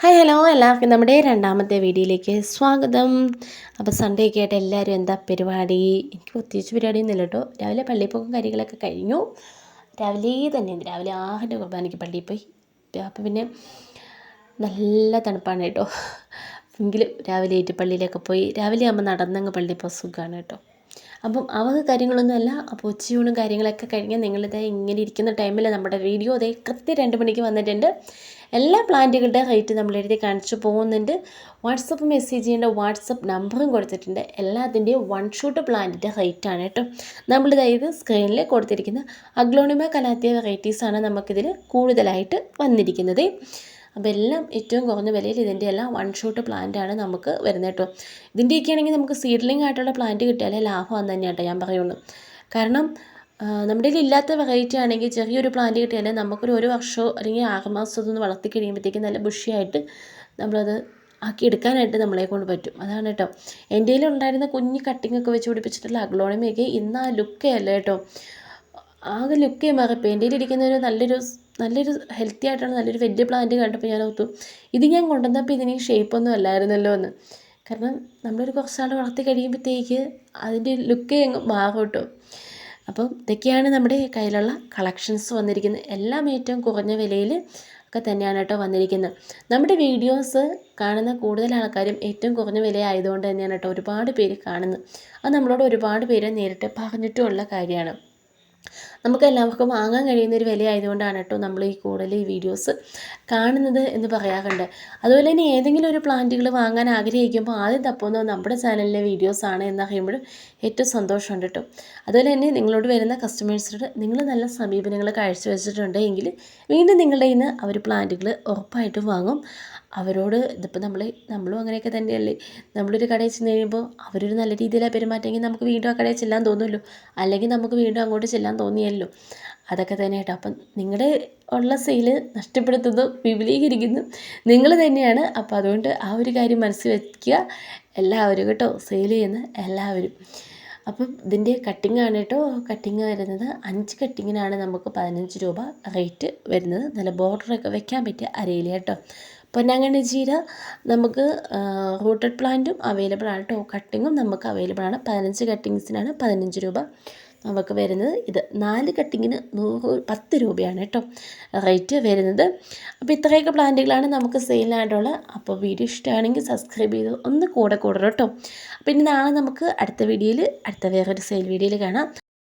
Hi hello എല്ലാവർക്കും നമ്മുടെ രണ്ടാമത്തെ വീഡിയോയിലേക്ക് സ്വാഗതം. അപ്പോൾ സൺഡേ ഒക്കെ ആയിട്ട് എല്ലാവരും എന്താ പരിപാടി? എനിക്ക് പ്രത്യേകിച്ച് പരിപാടിയൊന്നുമില്ല കേട്ടോ. രാവിലെ പള്ളിപ്പോക്കും കാര്യങ്ങളൊക്കെ കഴിഞ്ഞു. രാവിലെ തന്നെ രാവിലെ ആറിന്റെ കുർബാനയ്ക്ക് പള്ളിയിൽ പോയി. അപ്പോൾ പിന്നെ നല്ല തണുപ്പാണ് കേട്ടോ. എങ്കിലും രാവിലെ ആയിട്ട് പള്ളിയിലൊക്കെ പോയി. രാവിലെ ആകുമ്പോൾ നടന്നങ്ങ് പള്ളിയിൽ പോകാൻ സുഖമാണ് കേട്ടോ. അപ്പം അവർക്ക് കാര്യങ്ങളൊന്നുമല്ല അപ്പോൾ ഉച്ചയൂണും കാര്യങ്ങളൊക്കെ കഴിഞ്ഞ് നിങ്ങളിതായി ഇങ്ങനെ ഇരിക്കുന്ന ടൈമിൽ നമ്മുടെ വീഡിയോ അതേ കൃത്യം രണ്ട് മണിക്ക് വന്നിട്ടുണ്ട്. എല്ലാ പ്ലാന്റുകളുടെ റേറ്റ് നമ്മൾ എഴുതി കാണിച്ചു പോകുന്നുണ്ട്. വാട്സപ്പ് മെസ്സേജ് ചെയ്യേണ്ട വാട്സപ്പ് നമ്പറും കൊടുത്തിട്ടുണ്ട്. എല്ലാത്തിന്റെയും വൺ ഷൂട്ട് പ്ലാന്റിന്റെ റേറ്റാണ് കേട്ടോ. നമ്മളിതായത് സ്ക്രീനിൽ കൊടുത്തിരിക്കുന്ന അഗ്ലോണിമ കലാത്തിയ വെറൈറ്റീസാണ് നമുക്കിതിൽ കൂടുതലായിട്ട് വന്നിരിക്കുന്നത്. അപ്പോൾ എല്ലാം ഏറ്റവും കുറഞ്ഞ വിലയിൽ ഇതിന്റെ എല്ലാം വൺ ഷോട്ട് പ്ലാന്റാണ് നമുക്ക് വരുന്നത് കേട്ടോ. ഇതിന്റെയൊക്കെ ആണെങ്കിൽ നമുക്ക് സീഡ്ലിംഗ് ആയിട്ടുള്ള പ്ലാന്റ് കിട്ടിയാലേ ലാഭം തന്നെ തന്നെയാട്ടോ ഞാൻ പറയുള്ളൂ. കാരണം നമ്മുടെ കയ്യിൽ ഇല്ലാത്ത വെറൈറ്റി ആണെങ്കിൽ ചെറിയൊരു പ്ലാന്റ് കിട്ടിയാൽ നമുക്കൊരു ഒരു വർഷമോ അല്ലെങ്കിൽ ആറ് ഒന്ന് വളർത്തി കഴിയുമ്പോഴത്തേക്കും നല്ല ബുഷിയായിട്ട് നമ്മളത് ആക്കി എടുക്കാനായിട്ട് നമ്മളെ കൊണ്ട് പറ്റും. അതാണ് കേട്ടോ എന്റെ ഉണ്ടായിരുന്ന കുഞ്ഞ് കട്ടിംഗ് ഒക്കെ വെച്ച് പിടിപ്പിച്ചിട്ടുള്ള അഗ്ലോണിമയൊക്കെ ഇന്ന് ആ ലുക്കേ അല്ല കേട്ടോ ആകെ ലുക്കേ മാറിപ്പോയി. എന്റെ ഇരിക്കുന്ന ഒരു നല്ലൊരു നല്ലൊരു ഹെൽത്തി ആയിട്ടുള്ള നല്ലൊരു വലിയ പ്ലാന്റ് കണ്ടപ്പോൾ ഞാൻ ഓർത്തു ഇത് ഞാൻ കൊണ്ടുവന്നപ്പോൾ ഇതിന് ഷേപ്പൊന്നും അല്ലായിരുന്നല്ലോ എന്ന്. കാരണം നമ്മളൊരു കുറച്ചാൾ വളർത്തി കഴിയുമ്പോഴത്തേക്ക് അതിന്റെ ലുക്കേ അങ്ങ് മാറും കേട്ടോ അപ്പം ഇതൊക്കെയാണ് നമ്മുടെ കയ്യിലുള്ള കളക്ഷൻസ് വന്നിരിക്കുന്നത്. എല്ലാം ഏറ്റവും കുറഞ്ഞ വിലയിൽ ഒക്കെ തന്നെയാണ് കേട്ടോ വന്നിരിക്കുന്നത്. നമ്മുടെ വീഡിയോസ് കാണുന്ന കൂടുതൽ ആൾക്കാരും ഏറ്റവും കുറഞ്ഞ വില ആയതുകൊണ്ട് തന്നെയാണ് കേട്ടോ ഒരുപാട് പേര് കാണുന്നത്. അത് നമ്മളോട് ഒരുപാട് പേര് നേരിട്ട് പറഞ്ഞിട്ടുമുള്ള കാര്യമാണ്. നമുക്ക് എല്ലാവർക്കും വാങ്ങാൻ കഴിയുന്ന ഒരു വില ആയതുകൊണ്ടാണ് കേട്ടോ നമ്മൾ ഈ കൂടുതൽ ഈ വീഡിയോസ് കാണുന്നത് എന്ന് പറയാറുണ്ട്. അതുപോലെ തന്നെ ഏതെങ്കിലും ഒരു പ്ലാന്റുകൾ വാങ്ങാൻ ആഗ്രഹിക്കുമ്പോൾ ആദ്യം തപ്പുന്നത് നമ്മുടെ ചാനലിലെ വീഡിയോസാണ് എന്നറിയുമ്പോഴും ഏറ്റവും സന്തോഷമുണ്ട് കേട്ടോ. അതുപോലെ തന്നെ നിങ്ങളോട് വരുന്ന കസ്റ്റമേഴ്സിനോട് നിങ്ങൾ നല്ല സമീപനങ്ങൾ കാഴ്ചവെച്ചിട്ടുണ്ട് എങ്കിൽ വീണ്ടും നിങ്ങളുടെ നിന്ന് അവർ പ്ലാന്റുകൾ ഉറപ്പായിട്ടും വാങ്ങും. അവരോട് ഇതിപ്പോൾ നമ്മൾ നമ്മളും അങ്ങനെയൊക്കെ തന്നെയല്ലേ. നമ്മളൊരു കടയിൽ ചെന്ന് കഴിയുമ്പോൾ അവരൊരു നല്ല രീതിയിലാണ് പെരുമാറ്റമെങ്കിൽ നമുക്ക് വീണ്ടും ആ കടയിൽ ചെല്ലാൻ തോന്നുമല്ലോ അല്ലെങ്കിൽ നമുക്ക് വീണ്ടും അങ്ങോട്ട് ചെല്ലാൻ തോന്നിയല്ലോ. അതൊക്കെ തന്നെ കേട്ടോ അപ്പം നിങ്ങളുടെ ഉള്ള സെയിൽ നഷ്ടപ്പെടുത്തുന്നു വിപുലീകരിക്കുന്നു. നിങ്ങൾ തന്നെയാണ്. അപ്പോൾ അതുകൊണ്ട് ആ ഒരു കാര്യം മനസ്സിൽ വയ്ക്കുക എല്ലാവരും കേട്ടോ സെയിൽ ചെയ്യുന്ന എല്ലാവരും. അപ്പം ഇതിന്റെ കട്ടിംഗ് ആണ് കേട്ടോ. കട്ടിങ് വരുന്നത് അഞ്ച് കട്ടിങ്ങിനാണ് നമുക്ക് പതിനഞ്ച് രൂപ റേറ്റ് വരുന്നത്. നല്ല ബോർഡറൊക്കെ വെക്കാൻ പറ്റിയ അരയിൽ കേട്ടോ. പൊന്നാങ്കണ്ണി ചീര നമുക്ക് റൂട്ടഡ് പ്ലാന്റും അവൈലബിൾ ആണ് കേട്ടോ. കട്ടിങ്ങും നമുക്ക് അവൈലബിൾ ആണ്. പതിനഞ്ച് കട്ടിങ്സിനാണ് പതിനഞ്ച് രൂപ. നമുക്ക് വരുന്നത് ഇത്. നാല് കട്ടിങ്ങിന് നൂറ് പത്ത് രൂപയാണ് കേട്ടോ റേറ്റ് വരുന്നത്. അപ്പോൾ ഇത്രയൊക്കെ പ്ലാന്റുകളാണ് നമുക്ക് സെയിലായിട്ടുള്ളത് അപ്പോൾ വീഡിയോ ഇഷ്ടമാണെങ്കിൽ സബ്സ്ക്രൈബ് ചെയ്ത് ഒന്ന് കൂടെ കൂടണം കേട്ടോ. പിന്നെ നാളെ നമുക്ക് അടുത്ത വീഡിയോയിൽ അടുത്ത വേറൊരു സെയിൽ വീഡിയോയിൽ കാണാം.